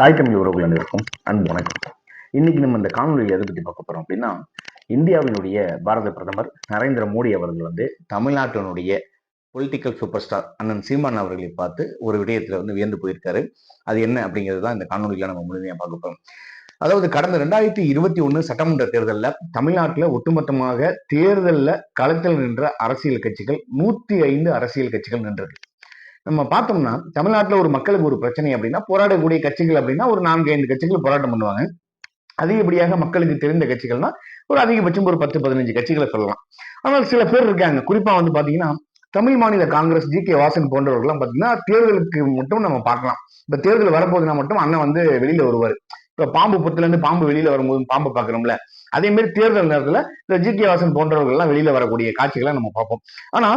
தாய் தமிழ் உறவுகள் அனைவருக்கும் அன்பு வணக்கம். இன்னைக்கு நம்ம இந்த காணொலியை எதை பற்றி பார்க்க போறோம் அப்படின்னா இந்தியாவினுடைய பாரத பிரதமர் நரேந்திர மோடி அவர்கள் வந்து தமிழ்நாட்டினுடைய பொலிட்டிக்கல் சூப்பர் ஸ்டார் அண்ணன் சீமான் அவர்களை பார்த்து ஒரு விடயத்துல வந்து வியந்து போயிருக்காரு. அது என்ன அப்படிங்கிறது தான் இந்த காணொலியில நம்ம முழுமையா பார்க்க போறோம். அதாவது கடந்த ரெண்டாயிரத்தி இருபத்தி ஒன்று சட்டமன்ற தேர்தலில் தமிழ்நாட்டில் ஒட்டுமொத்தமாக தேர்தலில் களத்தில் நின்ற அரசியல் கட்சிகள் நூற்றி ஐந்து அரசியல் கட்சிகள் நின்றது. நம்ம பார்த்தோம்னா தமிழ்நாட்டில் ஒரு மக்களுக்கு ஒரு பிரச்சனை அப்படின்னா போராடக்கூடிய கட்சிகள் அப்படின்னா ஒரு நான்கு ஐந்து கட்சிகள் போராட்டம் பண்ணுவாங்க. அதிகப்படியாக மக்களுக்கு தெரிந்த கட்சிகள்னா ஒரு அதிகபட்சம் ஒரு பத்து பதினஞ்சு கட்சிகளை சொல்லலாம். ஆனால் சில பேர் இருக்காங்க. குறிப்பா வந்து பாத்தீங்கன்னா தமிழ் மாநில காங்கிரஸ் ஜி கே வாசன் போன்றவர்கள்லாம் பாத்தீங்கன்னா தேர்தலுக்கு மட்டும் நம்ம பார்க்கலாம். இப்ப தேர்தல் வரப்போதுனா மட்டும் அண்ணன் வந்து வெளியில வருவார். இப்ப பாம்பு புத்துல இருந்து பாம்பு வெளியில வரும்போது பாம்பு பாக்குறோம்ல அதே மாதிரி தேர்தல் நேரத்துல இந்த ஜி கே வாசன் போன்றவர்கள் எல்லாம் வெளியில வரக்கூடிய காட்சிகளை நம்ம பார்ப்போம். ஆனா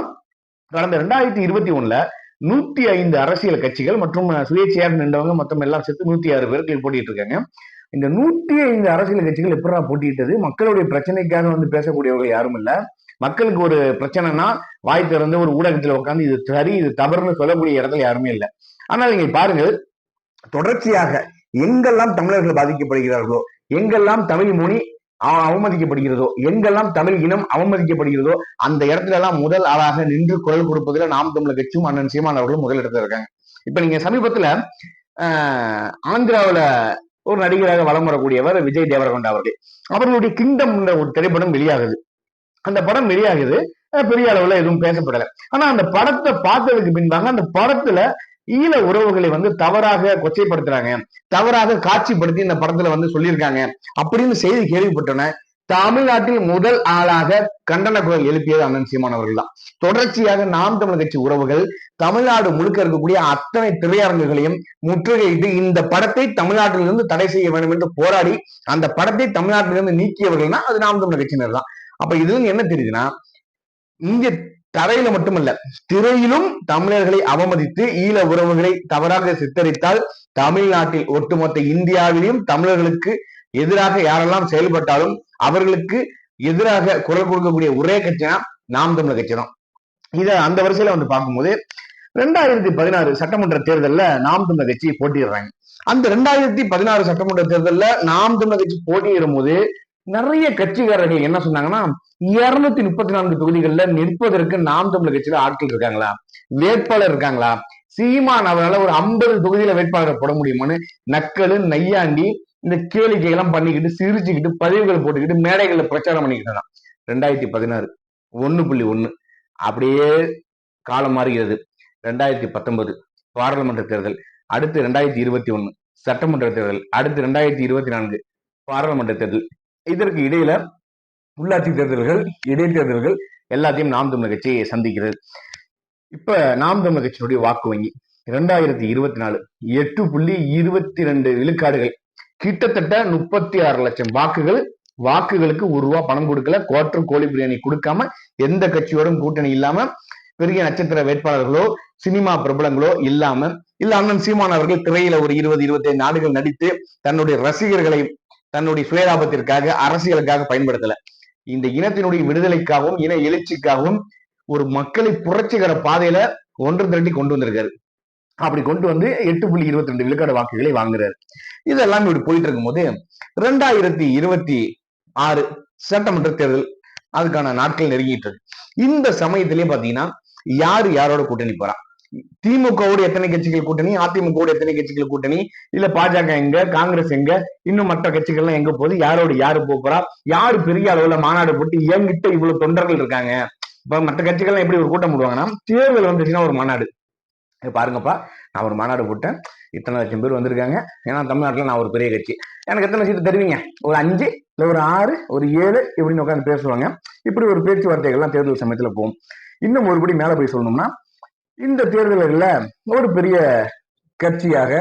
கடந்த ரெண்டாயிரத்தி இருபத்தி ஒண்ணுல நூத்தி ஐந்து அரசியல் கட்சிகள் மற்றும் சுயேட்சையாக நின்றவங்க மொத்தம் எல்லாம் சேர்த்து நூத்தி ஆறு பேருக்கு போட்டிட்டு இருக்காங்க இந்த நூத்தி ஐந்து அரசியல் கட்சிகள் எப்படா போட்டியிட்டது? மக்களுடைய பிரச்சனைக்காக வந்து பேசக்கூடியவர்கள் யாரும் இல்ல. மக்களுக்கு ஒரு பிரச்சனைனா வாய் திறந்து ஒரு ஊடகத்துல உட்காந்து இது சரி இது தவறுன்னு சொல்லக்கூடிய இடத்துல யாருமே இல்லை. ஆனால் நீங்க பாருங்கள் தொடர்ச்சியாக எங்கெல்லாம் தமிழர்கள் பாதிக்கப்படுகிறார்களோ எங்கெல்லாம் தமிழ் மொழி அவமதிக்கப்படுகிறதோ எங்கெல்லாம் தமிழ் இனம் அவமதிக்கப்படுகிறதோ அந்த இடத்துல எல்லாம் முதல் ஆளாக நின்று குரல் கொடுப்பதுல நாம் தமிழர் கட்சியும் அண்ணன் சீமான் அவர்களும் முதல் இடத்துல இருக்காங்க. இப்ப நீங்க சமீபத்துல ஆஹ், ஆந்திராவுல ஒரு நடிகராக வலம் வரக்கூடியவர் விஜய் தேவரகொண்டா அவர்கள். அவர்களுடைய கிங்டம் என்ற ஒரு திரைப்படம் வெளியாகுது. அந்த படம் வெளியாகுது. பெரிய அளவுல எதுவும் பேசப்படல. ஆனா அந்த படத்தை பார்த்ததுக்கு பின்பாக அந்த படத்துல ஈழ உறவுகளை வந்து தவறாக கொச்சைப்படுத்துறாங்க. தவறாக காட்சிப்படுத்தி இந்த படத்துல வந்து சொல்லியிருக்காங்க. அப்படின்னு செய்தி கேள்விப்பட்டோன்னே தமிழ்நாட்டில் முதல் ஆளாக கண்டன குரல் எழுப்பியது அண்ணன் சீமான் அவர்கள் தான். தொடர்ச்சியாக நாம் தமிழ் கட்சி உறவுகள் தமிழ்நாடு முழுக்க இருக்கக்கூடிய அத்தனை திரையரங்குகளையும் முற்றுகையிட்டு இந்த படத்தை தமிழ்நாட்டிலிருந்து தடை செய்ய வேண்டும் என்று போராடி அந்த படத்தை தமிழ்நாட்டிலிருந்து நீக்கியவர்கள்னா அது நாம் தமிழ் கட்சியினர் தான். அப்ப இதுல என்ன தெரியுதுன்னா இங்க தரையில மட்டுமல்ல திரையிலும் தமிழர்களை அவமதித்து ஈழ உறவுகளை தவறாக சித்தரித்தால் தமிழ்நாட்டில் ஒட்டுமொத்த இந்தியாவிலும் தமிழர்களுக்கு எதிராக யாரெல்லாம் செயல்பட்டாலும் அவர்களுக்கு எதிராக குரல் கொடுக்கக்கூடிய ஒரே கட்சினா நாம் தமிழர் கட்சி தான். இத அந்த வரிசையில வந்து பார்க்கும்போது ரெண்டாயிரத்தி பதினாறு சட்டமன்ற தேர்தல்ல நாம் தமிழர் கட்சி போட்டியிடுறாங்க. அந்த ரெண்டாயிரத்தி பதினாறு சட்டமன்ற தேர்தல்ல நாம் தமிழர் கட்சி போட்டியிடும் போது நிறைய கட்சிக்காரர்கள் என்ன சொன்னாங்கன்னா இருநூத்தி முப்பத்தி நான்கு தொகுதிகளில் நிற்பதற்கு நாம் தமிழ் கட்சியில ஆட்கள் இருக்காங்களா? வேட்பாளர் இருக்காங்களா? சீமான் அவரால் ஒரு ஐம்பது தொகுதியில வேட்பாளரை போட முடியுமான்னு நக்கலு நையாண்டி இந்த கேளிக்கைகள்லாம் பண்ணிக்கிட்டு சிரிச்சுக்கிட்டு பதிவுகள் போட்டுக்கிட்டு மேடைகளில் பிரச்சாரம் பண்ணிக்கிட்டு இருந்தான். ரெண்டாயிரத்தி பதினாறு ஒண்ணு புள்ளி ஒண்ணு. அப்படியே காலம் மாறுகிறது. ரெண்டாயிரத்தி பத்தொன்பது பாராளுமன்ற தேர்தல். அடுத்து ரெண்டாயிரத்தி இருபத்தி ஒண்ணு சட்டமன்ற தேர்தல். அடுத்து ரெண்டாயிரத்தி இருபத்தி நான்கு பாராளுமன்ற தேர்தல். இதற்கு இடையில உள்ளாட்சி தேர்தல்கள் இடைத்தேர்தல்கள் எல்லாத்தையும் நாம் தமிழர் கட்சி சந்திக்கிறது. இப்ப நாம் தமிழர் கட்சியினுடைய வாக்கு வங்கி இரண்டாயிரத்தி இருபத்தி நாலு எட்டு புள்ளி இருபத்தி ரெண்டு விழுக்காடுகள் கிட்டத்தட்ட முப்பத்தி ஆறு லட்சம் வாக்குகள் வாக்குகளுக்கு ஒரு ரூபா பணம் கொடுக்கல குவார்டர் கோழி பிரியாணி கொடுக்காம எந்த கட்சியோடும் கூட்டணி இல்லாம பெரிய நட்சத்திர வேட்பாளர்களோ சினிமா பிரபலங்களோ இல்லாம இல்ல அண்ணன் சீமான் அவர்கள் திரையில ஒரு இருபது இருபத்தைந்து நாடுகள் நடித்து தன்னுடைய ரசிகர்களை தன்னுடைய சுயலாபத்திற்காக அரசியலுக்காக பயன்படுத்தல. இந்த இனத்தினுடைய விடுதலைக்காகவும் இன எழுச்சிக்காகவும் ஒரு மக்களை புரட்சிகர பாதையில ஒன்று திரட்டி கொண்டு வந்திருக்காரு. அப்படி கொண்டு வந்து எட்டு புள்ளி இருபத்தி ரெண்டு விழுக்காடு வாக்குகளை வாங்குறாரு. இதெல்லாம் இப்படி போயிட்டு இருக்கும்போது ரெண்டாயிரத்தி இருபத்தி ஆறு சட்டமன்ற தேர்தல் அதுக்கான நாட்கள் நெருங்கிட்டு இருக்கு. இந்த சமயத்திலேயே பாத்தீங்கன்னா யாரு யாரோட கூட்டணி போறா? திமுகவோடு எத்தனை கட்சிகள் கூட்டணி அதிமுகவோட எத்தனை கட்சிகள் கூட்டணி இல்ல பாஜக எங்க காங்கிரஸ் எங்க இன்னும் மற்ற கட்சிகள்லாம் எங்க போகுது யாரோட யாரு போக யாரு பெரிய அளவுல மாநாடு போட்டு என்கிட்ட இவ்வளவு தொண்டர்கள் இருக்காங்க? இப்ப மற்ற கட்சிகள்லாம் எப்படி ஒரு கூட்டம் போடுவாங்கன்னா தேர்தல் வந்துச்சுன்னா ஒரு மாநாடு. பாருங்கப்பா நான் ஒரு மாநாடு போட்டேன் இத்தனை லட்சம் பேர் வந்திருக்காங்க ஏன்னா தமிழ்நாட்டுல நான் ஒரு பெரிய கட்சி. எனக்கு எத்தனை சீட்டு தருவீங்க? ஒரு அஞ்சு இல்லை ஒரு ஆறு ஒரு ஏழு இப்படின்னு உட்காந்து பேசுவாங்க. இப்படி ஒரு பேச்சுவார்த்தைகள்லாம் தேர்தல் சமயத்துல போகும். இன்னும் ஒருபடி மேல போய் சொல்லணும்னா இந்த தேர்தல்கள்ல ஒரு பெரிய கட்சியாக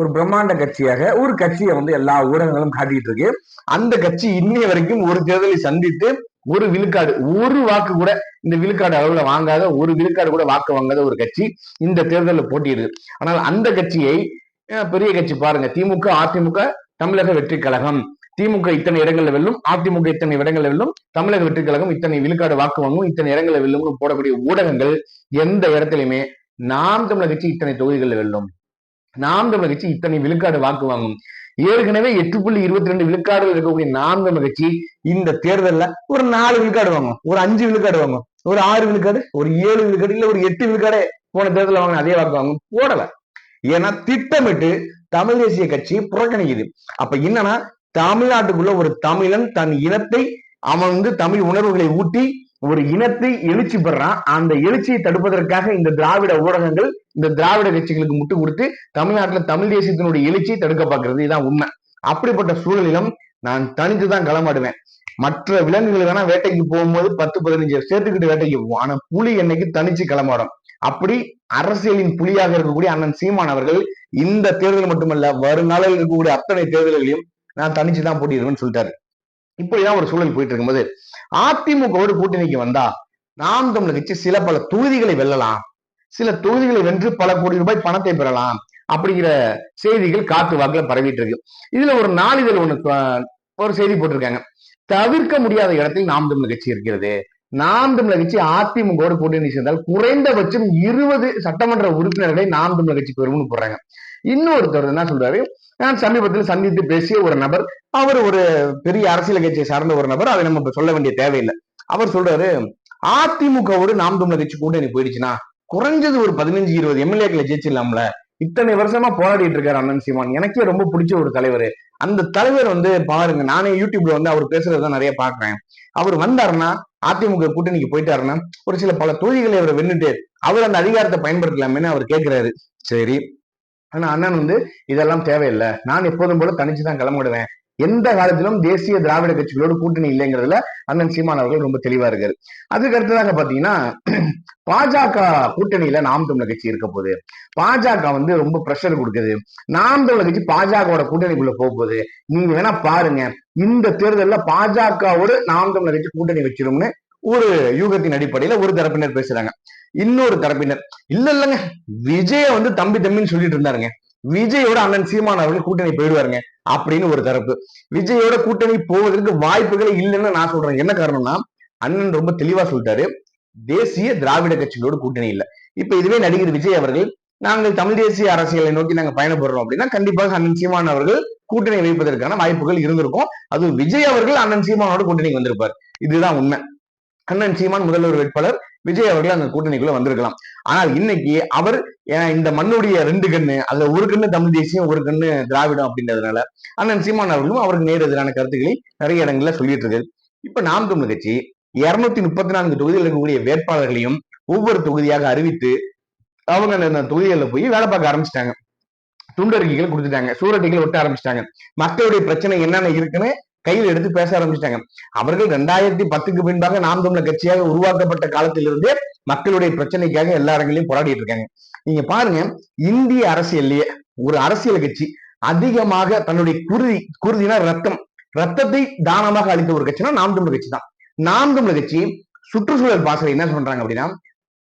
ஒரு பிரம்மாண்ட கட்சியாக ஒரு கட்சியை வந்து எல்லா ஊடகங்களும் காட்டிட்டு இருக்கு. அந்த கட்சி இன்னைய வரைக்கும் ஒரு தேர்தலை சந்தித்து ஒரு விழுக்காடு ஒரு வாக்கு கூட இந்த விழுக்காடு அளவுல வாங்காத ஒரு விழுக்காடு கூட வாக்கு வாங்காத ஒரு கட்சி இந்த தேர்தலில் போட்டியிடுது. ஆனால் அந்த கட்சியை பெரிய கட்சி பாருங்க திமுக அதிமுக தமிழக வெற்றி கழகம். திமுக இத்தனை இடங்களில் வெல்லும் அதிமுக இத்தனை இடங்களில் வெல்லும் தமிழக வெற்றி கழகம் இத்தனை விழுக்காடு வாக்கு வாங்கும் இத்தனை இடங்களில் வெல்லும்னு போடக்கூடிய ஊடகங்கள் எந்த இடத்துலையுமே நாம் தமிழக கட்சி இத்தனை தொகுதிகளில் வெல்லும். நாம் தமிழக கட்சி இத்தனை விழுக்காடு வாக்கு வாங்கும். ஏற்கனவே எட்டு புள்ளி இருபத்தி ரெண்டு விழுக்காடு இருக்கக்கூடிய நாம் தமிழக கட்சி இந்த தேர்தல்ல ஒரு நாலு விழுக்காடு வாங்கும். ஒரு அஞ்சு விழுக்காடு வாங்கும். ஒரு ஆறு விழுக்காடு ஒரு ஏழு விழுக்காடு இல்ல ஒரு எட்டு விழுக்காடு போன தேர்தலில் வாங்கின அதே வாக்கு வாங்கும். போடல ஏன்னா திட்டமிட்டு தமிழ் தேசிய கட்சி புறக்கணிக்குது. அப்ப என்னன்னா தமிழ்நாட்டுக்குள்ள ஒரு தமிழன் தன் இனத்தை அவன் வந்து தமிழ் உணர்வுகளை ஊட்டி ஒரு இனத்தை எழுச்சி பெறான். அந்த எழுச்சியை தடுப்பதற்காக இந்த திராவிட ஊடகங்கள் இந்த திராவிட கட்சிகளுக்கு முட்டு கொடுத்து தமிழ்நாட்டுல தமிழ் தேசியத்தினுடைய எழுச்சியை தடுக்க பார்க்கறது இதான் உண்மை. அப்படிப்பட்ட சூழலிலும் நான் தனித்து தான் களமாடுவேன். மற்ற விலங்குகள் வேணா வேட்டைக்கு போகும்போது பத்து பதினஞ்சு சேர்த்துக்கிட்டு வேட்டைக்கு போவோம். ஆனா புலி என்னைக்கு தனிச்சு களமாடும். அப்படி அரசியலின் புலியாக இருக்கக்கூடிய அண்ணன் சீமான் அவர்கள் இந்த தேர்தல் மட்டுமல்ல வருங்காலில் இருக்கக்கூடிய அத்தனை தேர்தல்களையும் நான் தனிச்சு தான் போட்டிடுவேன்னு சொல்லிட்டாரு. இப்படிதான் ஒரு சூழல் போயிட்டு இருக்கும்போது அதிமுகவோடு கூட்டணிக்கு வந்தா நாம் தமிழர் கட்சி சில பல தொகுதிகளை வெல்லலாம். சில தொகுதிகளை வென்று பல கோடி ரூபாய் பணத்தை பெறலாம். அப்படிங்கிற செய்திகள் காத்து வாக்குல பரவிட்டு இருக்கு இதுல ஒரு நாளிதழ் ஒண்ணு ஒரு செய்தி போட்டிருக்காங்க. தவிர்க்க முடியாத இடத்தில் நாம் தமிழ் கட்சி இருக்கிறது. நாம் தமிழர் கட்சி அதிமுகவோடு கூட்டணி சேர்ந்தால் குறைந்தபட்சம் இருபது சட்டமன்ற உறுப்பினர்களை நாம் தமிழர் கட்சி பெறும்னு போடுறாங்க. இன்னொருத்தர் என்ன சொல்றாரு? நான் சமீபத்தில் சந்தித்து பேசிய ஒரு நபர் அவர் ஒரு பெரிய அரசியல் கட்சியை சார்ந்த ஒரு நபர் அதை நம்ம சொல்ல வேண்டிய தேவையில்லை. அவர் சொல்றாரு அதிமுகவோடு நாம் தமிழர் கட்சி கூட்டணி போயிடுச்சுன்னா குறைஞ்சது ஒரு பதினஞ்சு இருபது எம்எல்ஏக்களை ஜெயிச்சிடலாம்ல. இத்தனை வருஷமா போராடிட்டு இருக்காரு அண்ணன் சீமான். எனக்கே ரொம்ப பிடிச்ச ஒரு தலைவர். அந்த தலைவர் வந்து பாருங்க நானே யூடியூப்ல வந்து அவர் பேசுறதுதான் நிறைய பாக்குறேன். அவர் வந்தாருன்னா அதிமுக கூட்டணிக்கு போயிட்டாருன்னா ஒரு சில பல தொழில்களை அவரை வென்னுட்டு அவர் அந்த அதிகாரத்தை பயன்படுத்தலாமேன்னு அவர் கேட்கிறாரு சரி ஆனா அண்ணன் வந்து இதெல்லாம் தேவையில்லை. நான் எப்போதும் போல தனிச்சு தான் கிளம்பிடுவேன். எந்த காலத்திலும் தேசிய திராவிட கட்சிகளோடு கூட்டணி இல்லைங்கிறதுல அண்ணன் சீமான் அவர்கள் ரொம்ப தெளிவா இருக்காரு. அதுக்கு அடுத்ததாக பாத்தீங்கன்னா பாஜக கூட்டணியில நாம் தமிழர் கட்சி இருக்க போகுது. பாஜக வந்து ரொம்ப பிரஷர் கொடுக்குது. நாம் தமிழர் கட்சி பாஜகவோட கூட்டணிக்குள்ள போக போகுது. நீங்க வேணா பாருங்க இந்த தேர்தலில் பாஜகவோடு நாம் தமிழர் கட்சி கூட்டணி வச்சிரும்னு ஒரு யூகத்தின் அடிப்படையில ஒரு தரப்பினர் பேசுறாங்க. இன்னொரு தரப்பினர். இல்ல இல்லங்க. விஜய வந்து தம்பி தம்பின்னு சொல்லிட்டு இருந்தாருங்க. விஜயோட அண்ணன் சீமான் அவர்கள் கூட்டணி போயிடுவாருங்க. அப்படின்னு ஒரு தரப்பு. விஜயோட கூட்டணி போவதற்கு வாய்ப்புகளே இல்லைன்னு நான் சொல்றேன் என்ன காரணம்னா அண்ணன் ரொம்ப தெளிவா சொல்லிட்டாரு. தேசிய திராவிட கட்சிகளோட கூட்டணி இல்ல. இப்ப இதுவே நடிகர் விஜய் அவர்கள் நாங்கள் தமிழ் தேசிய அரசியலை நோக்கி நாங்க பயணப்படுறோம் அப்படின்னா கண்டிப்பாக அண்ணன் சீமான் அவர்கள் கூட்டணி வைப்பதற்கான வாய்ப்புகள் இருந்திருக்கும். அது விஜய் அவர்கள் அண்ணன் சீமானோட கூட்டணி வந்திருப்பார். இதுதான் உண்மை. அண்ணன் சீமான் முதல்வர் வேட்பாளர். விஜய் அவர்கள் அந்த கூட்டணிக்குள்ள வந்திருக்கலாம். ஆனால் இன்னைக்கு அவர் இந்த மண்ணுடைய ரெண்டு கண்ணு அதுல ஒரு கண்ணு தமிழ் தேசியம் ஒரு கண்ணு திராவிடம் அப்படின்றதுனால அண்ணன் சீமான் அவர்களும் அவருக்கு நேர் எதிரான கருத்துக்களை நிறைய இடங்கள்ல சொல்லிட்டு இருக்கு இப்ப நாம் தமிழ் கட்சி இருநூத்தி முப்பத்தி நான்கு தொகுதியில் இருக்கக்கூடிய வேட்பாளர்களையும் ஒவ்வொரு தொகுதியாக அறிவித்து அவங்க அந்த தொகுதிகளில் போய் வேலை பார்க்க ஆரம்பிச்சிட்டாங்க. துண்டறிக்கைகள் கொடுத்துட்டாங்க. சூரட்டிகள் ஒட்ட ஆரம்பிச்சிட்டாங்க. மக்களுடைய பிரச்சனை என்னென்ன இருக்குன்னு கையில் எடுத்து பேச ஆரம்பிச்சிட்டாங்க. அவர்கள் ரெண்டாயிரத்தி பத்துக்கு பின்பாக நாம் தமிழர் கட்சியாக உருவாக்கப்பட்ட காலத்திலிருந்தே மக்களுடைய பிரச்சனைக்காக எல்லா இடங்களையும் போராடிட்டு இருக்காங்க. நீங்க பாருங்க இந்திய அரசியல்லையே ஒரு அரசியல் கட்சி அதிகமாக தன்னுடைய குருதி குருதினா ரத்தம். ரத்தத்தை தானமாக அளித்த ஒரு கட்சினா நாம் தமிழர் கட்சி தான். நாம் தமிழர் கட்சி சுற்றுச்சூழல் பாசறை என்ன சொல்றாங்க அப்படின்னா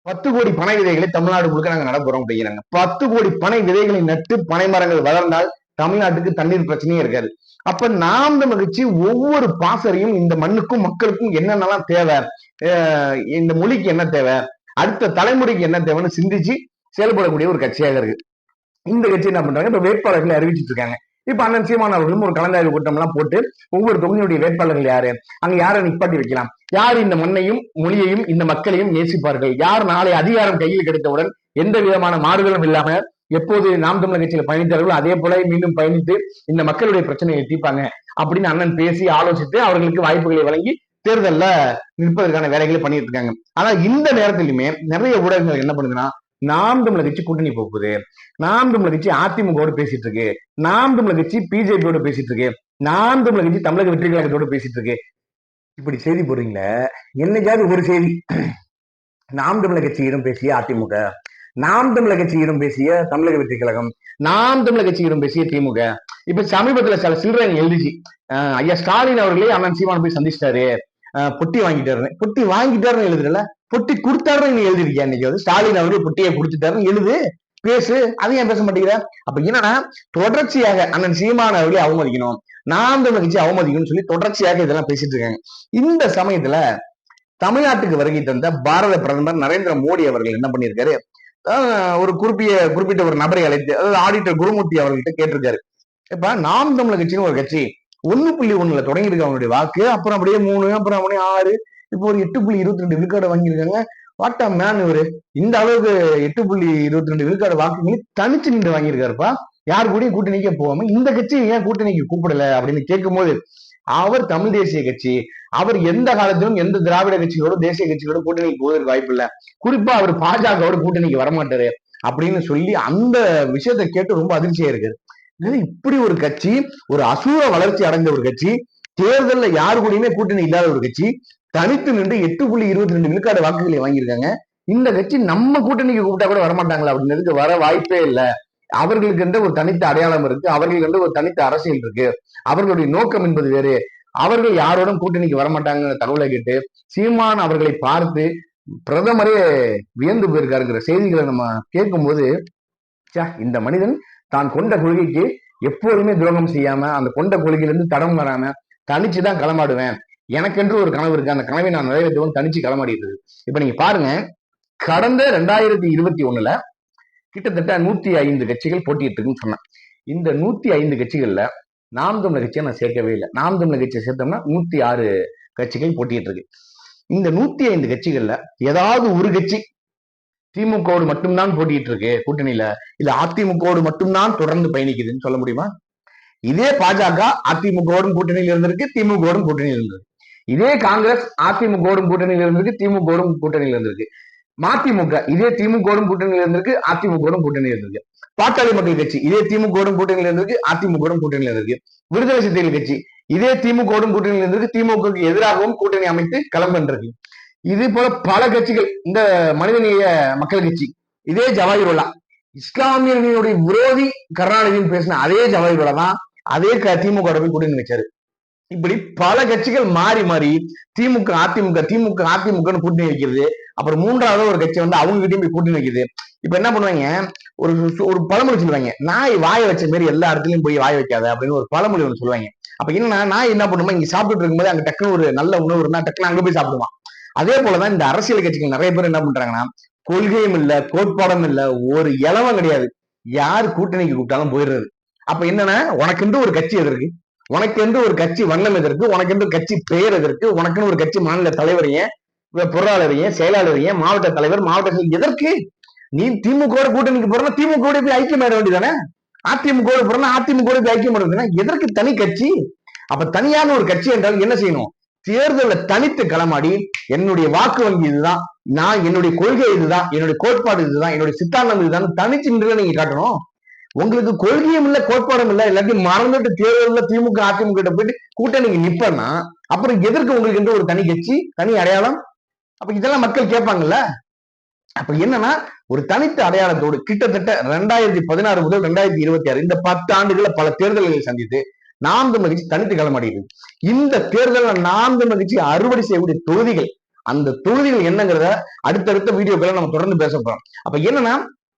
பத்து கோடி பனை விதைகளை தமிழ்நாடு முழுக்க நாங்க நடப்புறோம் அப்படிங்கிறாங்க. பத்து கோடி பனை விதைகளை நட்டு பனை மரங்கள் வளர்ந்தால் தமிழ்நாட்டுக்கு தண்ணீர் பிரச்சனையே இருக்காது. அப்ப நாம் மகிழ்ச்சி ஒவ்வொரு பாசறையும் இந்த மண்ணுக்கும் மக்களுக்கும் என்னென்னலாம் தேவை? இந்த மொழிக்கு என்ன தேவை? அடுத்த தலைமுறைக்கு என்ன தேவைன்னு சிந்திச்சு செயல்படக்கூடிய ஒரு கட்சியாக இருக்கு. இந்த கட்சி என்ன பண்றாங்க? இப்ப வேட்பாளர்களை அறிவிச்சிட்டு இருக்காங்க. இப்ப அண்ணன் சீமான் அவர்களும் ஒரு கலந்தாய்வு கூட்டம் எல்லாம் போட்டு ஒவ்வொரு தொகுதியுடைய வேட்பாளர்கள் யாரு? அங்க யாரை நிப்பாட்டி வைக்கலாம்? யார் இந்த மண்ணையும் மொழியையும் இந்த மக்களையும் நேசிப்பார்கள்? யார் நாளை அதிகாரம் கையில் கிடைத்தவுடன் எந்த விதமான மாறுதலும் இல்லாம எப்போது நாம் தமிழக கட்சியில பயணித்தார்களோ அதே போல மீண்டும் பயணித்து இந்த மக்களுடைய பிரச்சனையை தீர்ப்பாங்க அப்படின்னு அண்ணன் பேசி ஆலோசித்து அவர்களுக்கு வாய்ப்புகளை வழங்கி தேர்தல்ல நிற்பதற்கான வேலைகளை பண்ணிட்டு இருக்காங்க. ஆனா இந்த நேரத்திலுமே நிறைய ஊடகங்கள் என்ன பண்ணுதுன்னா நாம் தமிழர் கட்சி கூட்டணி போகுது. நாம் தமிழர் கட்சி அதிமுகவோட பேசிட்டு இருக்கு. நாம் தமிழர் கட்சி பிஜேபியோட பேசிட்டு இருக்கு. நாம் தமிழர் கட்சி தமிழக வெற்றி கழகத்தோட பேசிட்டு இருக்கு. இப்படி செய்தி போடுறீங்களே? என்னைக்காவது ஒரு செய்தி. நாம் தமிழர் கட்சியிடம் பேசிய அதிமுக நாம் தமிழர் கட்சியிடம் பேசிய தமிழக வெற்றி கழகம் நாம் தமிழர் கட்சியிடம் பேசிய திமுக. இப்ப சமீபத்துல சில சில்லறை எழுதிச்சு ஐயா ஸ்டாலின் அவர்களே அண்ணன் சீமான் போய் சந்திச்சிட்டாரு. பொட்டி வாங்கிட்டாருன்னு பொட்டி வாங்கிட்டாருன்னு எழுதுறல பொட்டி கொடுத்தாருன்னு நீ எழுதிருக்கியா இன்னைக்கு வந்து? ஸ்டாலின் அவர்கள் பொட்டியை கொடுத்துட்டாருன்னு எழுது பேசு அதை ஏன் பேச மாட்டேங்கிற? அப்ப என்னன்னா தொடர்ச்சியாக அண்ணன் சீமான அவர்களே அவமதிக்கணும் நாம் தமிழர் கட்சி அவமதிக்கணும்னு சொல்லி தொடர்ச்சியாக இதெல்லாம் பேசிட்டு இருக்காங்க. இந்த சமயத்துல தமிழ்நாட்டுக்கு வருகை தந்த பாரத பிரதமர் நரேந்திர மோடி அவர்கள் என்ன பண்ணியிருக்காரு? ஒரு குறிப்பிய குறிப்பிட்ட ஒரு நபரை அழைத்து அதாவது ஆடிட்டர் குருமூர்த்தி அவர்கள்ட்ட கேட்டிருக்காரு. இப்ப நாம் தமிழர் கட்சின்னு ஒரு கட்சி ஒண்ணு புள்ளி ஒண்ணுல தொடங்கியிருக்கு அவங்களுடைய வாக்கு. அப்புறம் அப்படியே மூணு அப்புறம் அப்படியே ஆறு. இப்போ ஒரு எட்டு புள்ளி இருபத்தி ரெண்டு விழுக்காடு வாங்கியிருக்காங்க. வாட்டா மேன் இவரு. இந்த அளவுக்கு எட்டு புள்ளி இருபத்தி ரெண்டு விழுக்காடு வாக்குகளை தனிச்சு நின்று வாங்கியிருக்காருப்பா. யார் கூடயும் கூட்டணிக்கே போகாம இந்த கட்சி ஏன் கூட்டணிக்கு கூப்பிடல அப்படின்னு கேட்கும்போது அவர் தமிழ் தேசிய கட்சி அவர் எந்த காலத்திலும் எந்த திராவிட கட்சிகளோட தேசிய கட்சிகளோட கூட்டணிக்கு போவதற்கு வாய்ப்பு இல்ல. குறிப்பா அவர் பாஜகவோட கூட்டணிக்கு வரமாட்டாரு அப்படின்னு சொல்லி அந்த விஷயத்தை கேட்டு ரொம்ப அதிர்ச்சியா இருக்கு இப்படி ஒரு கட்சி ஒரு அசூர வளர்ச்சி அடைந்த ஒரு கட்சி தேர்தல்ல யாரு கூடயுமே கூட்டணி இல்லாத ஒரு கட்சி தனித்து நின்று எட்டு புள்ளி இருபத்தி ரெண்டு விழுக்காடு வாக்குகளை வாங்கியிருக்காங்க. இந்த கட்சி நம்ம கூட்டணிக்கு கூப்பிட்டா கூட வரமாட்டாங்களா? அப்படின்றதுக்கு வர வாய்ப்பே இல்லை. அவர்களுக்கு என்ற ஒரு தனித்த அடையாளம் இருக்கு. அவர்களுக்கு என்ற ஒரு தனித்த அரசியல் இருக்கு. அவர்களுடைய நோக்கம் என்பது வேறு. அவர்கள் யாரோடும் கூட்டணிக்கு வரமாட்டாங்கிற தகவலை கேட்டு சீமான் அவர்களை பார்த்து பிரதமரே வியந்து போயிருக்காருங்கிற செய்திகளை நம்ம கேட்கும்போது இந்த மனிதன் தான் கொண்ட கொள்கைக்கு எப்போதுமே துரோகம் செய்யாம அந்த கொண்ட கொள்கையிலிருந்து தடம் வராம தனிச்சுதான் களமாடுவேன். எனக்கென்று ஒரு கனவு இருக்கு. அந்த கனவை நான் நிறைவேற்றவும் தனிச்சு களமாடிட்டு இருக்கு. இப்ப நீங்க பாருங்க கடந்த ரெண்டாயிரத்தி இருபத்தி ஒண்ணுல கிட்டத்தட்ட நூத்தி ஐந்து கட்சிகள் போட்டிட்டு இருக்குன்னு சொன்னேன். இந்த நூத்தி ஐந்து கட்சிகள்ல நாம் தமிழர் கட்சியை நான் சேர்க்கவே இல்லை. நாம் தமிழர் கட்சியை சேர்த்தோம்னா நூத்தி ஆறு கட்சிகள் போட்டிட்டு இருக்கு இந்த நூத்தி ஐந்து கட்சிகள்ல ஏதாவது ஒரு கட்சி திமுகவோடு மட்டும்தான் போட்டிட்டு இருக்கு கூட்டணியில இல்ல அதிமுகவோடு மட்டும்தான் தொடர்ந்து பயணிக்குதுன்னு சொல்ல முடியுமா? இதே பாஜக அதிமுகவோடும் கூட்டணியில் இருந்திருக்கு திமுகவோடும் கூட்டணியில் இருந்திருக்கு. இதே காங்கிரஸ் அதிமுகவோடும் கூட்டணியில் இருந்திருக்கு திமுகவோடும் கூட்டணியில் இருந்திருக்கு. மதிமுக இதே திமுகவோடும் கூட்டணியில் இருந்திருக்கு அதிமுகவோடும் கூட்டணியில் இருந்திருக்கு. பாட்டாளி மக்கள் கட்சி இதே திமுகவோடும் கூட்டணியில் இருந்திருக்கு அதிமுகவோடும் கூட்டணியில் இருந்திருக்கு. விடுதலை சிறுத்தைகள் கட்சி இதே திமுகவோடும் கூட்டணியில் இருந்திருக்கு திமுகவுக்கு எதிராகவும் கூட்டணி அமைத்து களம் கண்டிருக்கு இது போல பல கட்சிகள் இந்த மனிதநேய மக்கள் கட்சி இதே ஜவாஹிருல்லா இஸ்லாமியர்களுடைய விரோதி கருணாநிதினு பேசின அதே ஜவாஹிருல்லா தான் அதே திமுக போய் கூட்டணி வச்சாரு இப்படி பல கட்சிகள் மாறி மாறி திமுக அதிமுக திமுக அதிமுகன்னு கூட்டணி வைக்கிறது. அப்புறம் மூன்றாவது ஒரு கட்சி வந்து அவங்க கிட்டயும் போய் கூட்டணி வைக்குது. இப்ப என்ன பண்ணுவாங்க? ஒரு ஒரு பழமொழி சொல்லுவாங்க. நாய் வாய வச்ச மாதிரி எல்லா இடத்துலயும் போய் வாய வைக்காத அப்படின்னு ஒரு பழமொழி ஒன்று சொல்லுவாங்க. அப்ப என்னன்னா நான் என்ன பண்ணுமா? இங்க சாப்பிட்டுட்டு இருக்கும்போது அங்க டக்குனு ஒரு நல்ல உணவு இருந்தா டக்குனு அங்க போய் சாப்பிடுவான் அதே போலதான் இந்த அரசியல் கட்சிகள் நிறைய பேர் என்ன பண்றாங்கன்னா கொள்கையும் இல்ல கோட்பாடும் இல்ல ஒரு இலவம் கிடையாது. யார் கூட்டணிக்கு கூப்பிட்டாலும் போயிடுறது. அப்ப என்னன்னா உனக்கென்று ஒரு கட்சி இருக்கு? உனக்கென்று ஒரு கட்சி வண்ணம் எதற்கு? உனக்கென்று கட்சி பெயர் எதற்கு? உனக்குன்னு ஒரு கட்சி மாநில தலைவர் ஏன்? பொருளாளர் ஏன்? செயலாளர் ஏன்? மாவட்ட தலைவர் மாவட்ட எதற்கு? நீ திமுக கூட்டணிக்கு போறனா திமுக போய் ஐக்கியம் ஆயிட வேண்டியதானே அதிமுக வோட போறனா அதிமுக போய் ஐக்கியம் ஆயிட எதற்கு தனி கட்சி? அப்ப தனியான ஒரு கட்சி என்றால் என்ன செய்யணும்? தேர்தல தனித்து களமாடி என்னுடைய வாக்கு வங்கி இதுதான் நான் என்னுடைய கொள்கை இதுதான் என்னுடைய கோட்பாடு இதுதான் என்னுடைய சித்தாந்தம் இதுதான் தனிச்சு நின்று நீங்க காட்டணும். உங்களுக்கு கொள்கையும் இல்ல கோட்பாடும் இல்ல. எல்லாத்தையும் மறந்துட்டு தேர்தலில் திமுக அதிமுக கிட்ட போயிட்டு கூட்டணிக்கு நிப்பன்னா அப்புறம் எதற்கு உங்களுக்கு என்று ஒரு தனி கட்சி தனி அடையாளம்? அப்ப இதெல்லாம் மக்கள் கேட்பாங்கல்ல? அப்ப என்னன்னா ஒரு தனித்த அடையாளத்தோடு கிட்டத்தட்ட ரெண்டாயிரத்தி பதினாறு முதல் ரெண்டாயிரத்தி இருபத்தி ஆறு இந்த பத்து ஆண்டுகளை பல தேர்தல்களை சந்தித்து நாம் தமிழ் கட்சி தனித்து களமாடியது. இந்த தேர்தலில் நாம் தமிழ் கட்சி அறுவடை செய்யக்கூடிய தொகுதிகள் அந்த தொகுதிகள் என்னங்கிறத அடுத்தடுத்த வீடியோக்களை நம்ம தொடர்ந்து பேச போறோம். அப்ப என்னன்னா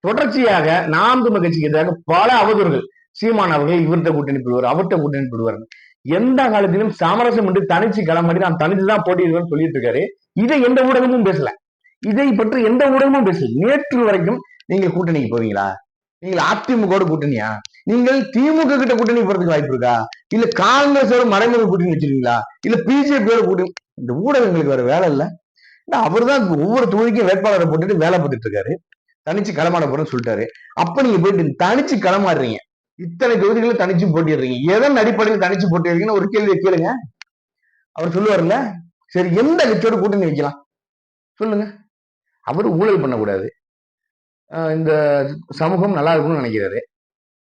தொடர்ச்சியாக நாம் தமிழ் கட்சிக்கு எதிராக பல அவதூறுகள். சீமான் அவர்கள் இவர்கிட்ட கூட்டணி போடுவார் அவர்கிட்ட கூட்டணி எந்த காலத்திலும் சாமரசம் என்று தனிச்சு களமாடி நான் தனித்து தான் சொல்லிட்டு இருக்காரு. இதை எந்த ஊடகமும் பேசல. இதை பற்றி எந்த ஊடகமும் பேசல. நேற்று வரைக்கும் நீங்க கூட்டணிக்கு போவீங்களா? நீங்கள் அதிமுக கூட்டணியா? நீங்கள் திமுக கிட்ட கூட்டணி போறதுக்கு வாய்ப்பு இருக்கா? இல்ல காங்கிரஸோட மறைமுக கூட்டணி வச்சிருக்கீங்களா? இல்ல பிஜேபியோட கூட்டணி? இந்த ஊடகங்களுக்கு வேற வேலை இல்லை. அவர் தான் ஒவ்வொரு தொகுதிக்கும் வேட்பாளரை போட்டுட்டு வேலை பார்த்துட்டு இருக்காரு. தனிச்சு களமாட போறேன்னு சொல்லிட்டாரு. அப்ப நீங்க போயிட்டு தனிச்சு களமாடுறீங்க. இத்தனை தொகுதிகளை தனிச்சு போட்டிடுறீங்க. எதன் அடிப்படையில் தனிச்சு போட்டிடுறீங்கன்னு ஒரு கேள்வி கேளுங்க. அவர் சொல்லுவாருல்ல சரி எந்த கட்சியோட கூட்டணி வைக்கலாம்? சொல்லுங்க. அவர் ஊழல் பண்ணக்கூடாது. ஆஹ் இந்த சமூகம் நல்லா இருக்கும்னு நினைக்கிறாரு.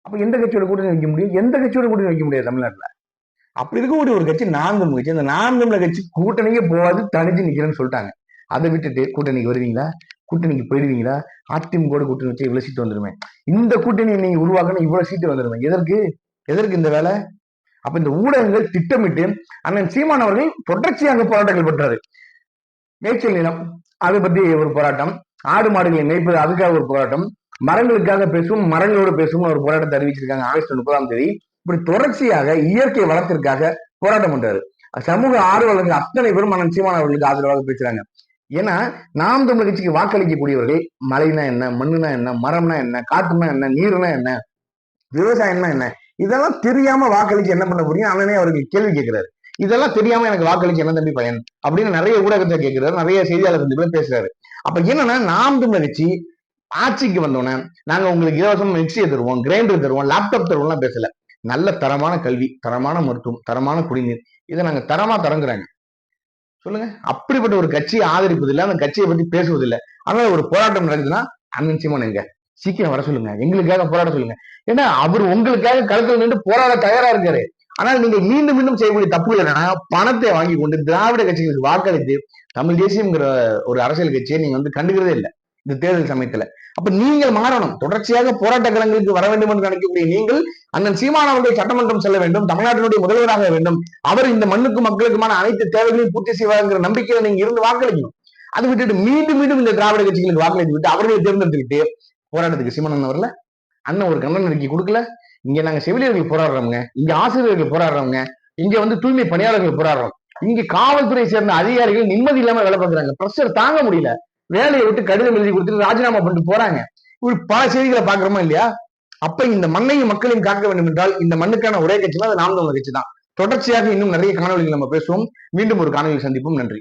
அப்ப எந்த கட்சியோட கூட்டணி வைக்க முடியும்? எந்த கட்சியோட கூட்டணி வைக்க முடியாது தமிழ்நாட்டுல. அப்படி இருக்கக்கூடிய ஒரு கட்சி நாம் தமிழ் கட்சி. அந்த நாம் தமிழர் கட்சி கூட்டணியே போகாது தனிச்சு நிக்கிறேன்னு சொல்லிட்டாங்க. அதை விட்டுட்டு கூட்டணிக்கு வருவீங்களா? கூட்டணிக்கு போயிடுவீங்களா அதிமுக கூட்டணி வச்சு இவ்வளவு சீட்டு வந்துருமே. இந்த கூட்டணியை நீங்க உருவாக்கணும் இவ்வளவு சீட்டு வந்துருமே. எதற்கு? எதற்கு இந்த வேலை? அப்ப இந்த ஊடகங்கள் திட்டமிட்டு அண்ணன் சீமான் அவர்கள் தொடர்ச்சியாக போராட்டங்கள் பண்றாரு. மேய்ச்சல் நிலம் அதை பத்தி ஒரு போராட்டம். ஆடு மாடுகளை மேய்ப்பது அதுக்காக ஒரு போராட்டம். மரங்களுக்காக பேசும் மரங்களோடு பேசும் ஒரு போராட்டத்தை அறிவிச்சிருக்காங்க ஆகஸ்ட் முப்பதாம் தேதி. இப்படி தொடர்ச்சியாக இயற்கை வளத்திற்காக போராட்டம் பண்றாரு. சமூக ஆர்வலர்கள் அத்தனை பேரும் அண்ணன் சீமான் அவர்களுக்கு ஆதரவாக பேசுறாங்க. ஏன்னா நாம் தமிழர் கட்சிக்கு வாக்களிக்கக்கூடியவர்கள் மலைனா என்ன மண்ணுனா என்ன மரம்னா என்ன காட்டுனா என்ன நீர்னா என்ன விவசாயம்னா என்ன இதெல்லாம் தெரியாம வாக்களிக்க என்ன பண்ண போறீங்க அவனே அவருக்கு கேள்வி கேட்கிறாரு. இதெல்லாம் தெரியாம எனக்கு வாக்களிக்க என்ன தம்பி பயன்? அப்படின்னு நிறைய ஊடகத்தை கேட்கிறாரு நிறைய செய்தியாளர் சந்திப்புல பேசுறாரு. அப்ப என்னன்னா நாம் தமிழர் கட்சி ஆட்சிக்கு வந்தோன்னே நாங்க உங்களுக்கு இலவசம் மிக்சியை தருவோம் கிரைண்டர் தருவோம் லேப்டாப் தருவோம்லாம் பேசல. நல்ல தரமான கல்வி தரமான மருத்துவம் தரமான குடிநீர் இதை நாங்க தரமா தரங்குறாங்க. சொல்லுங்க. அப்படிப்பட்ட ஒரு கட்சியை ஆதரிப்பதில்லை அந்த கட்சியை பத்தி பேசுவதில்லை அதனால ஒரு போராட்டம் நடக்குதுன்னா அண்ணன் நீங்க சீக்கிரம் வர சொல்லுங்க. எங்களுக்காக போராட சொல்லுங்க. ஏன்னா அவர் உங்களுக்காக களத்தில் நின்று போராட தயாரா இருக்காரு. ஆனால் நீங்க மீண்டும் மீண்டும் செய்யக்கூடிய தப்பு என்னன்னா பணத்தை வாங்கி கொண்டு திராவிட கட்சிகளுக்கு வாக்களித்து தமிழ் தேசியம்ங்கிற ஒரு அரசியல் கட்சியை நீங்க வந்து கண்டுக்கிறதே இல்லை. இந்த தேர்தல் சமயத்துல. அப்ப நீங்கள் மாறணும். தொடர்ச்சியாக போராட்ட களங்களுக்கு வர வேண்டும் என்று நினைக்கக்கூடிய நீங்கள் அண்ணன் சீமான் அவர்கள் சட்டமன்றம் செல்ல வேண்டும். தமிழ்நாட்டினுடைய முதல்வராக வேண்டும். அவர் இந்த மண்ணுக்கும் மக்களுக்குமான அனைத்து தேவைகளையும் பூர்த்தி செய்வாருங்கிற நம்பிக்கையில நீங்க இருந்து வாக்களிக்கணும். அதை விட்டுட்டு மீண்டும் மீண்டும் இந்த திராவிட கட்சிகளுக்கு வாக்களித்து விட்டு அவர்களை தேர்ந்தெடுத்துக்கிட்டு போராட்டத்துக்கு சீமானன் வரல. அண்ணன் ஒரு கண்ணன் அறிக்கை கொடுக்கல. இங்க நாங்க செவிலியர்கள் போராடுறவங்க இங்க ஆசிரியர்கள் போராடுறவங்க இங்க வந்து தூய்மை பணியாளர்கள் போராடுறோம். இங்க காவல்துறை சேர்ந்த அதிகாரிகள் நிம்மதி இல்லாம வேலை பார்க்கறாங்க. பிரஷர் தாங்க முடியல. வேலையை விட்டு கடிதம் எழுதி கொடுத்துட்டு ராஜினாமா பண்ணிட்டு போறாங்க. இப்படி பல செய்திகளை பாக்குறோமா இல்லையா? அப்ப இந்த மண்ணையும் மக்களையும் காக்க வேண்டும் என்றால் இந்த மண்ணுக்கான ஒரே கட்சி தான் அது நாம் தமிழர் கட்சி தான் தொடர்ச்சியாக இன்னும் நிறைய காணொலிகள் நம்ம பேசுவோம். மீண்டும் ஒரு காணொலி சந்திப்போம். நன்றி.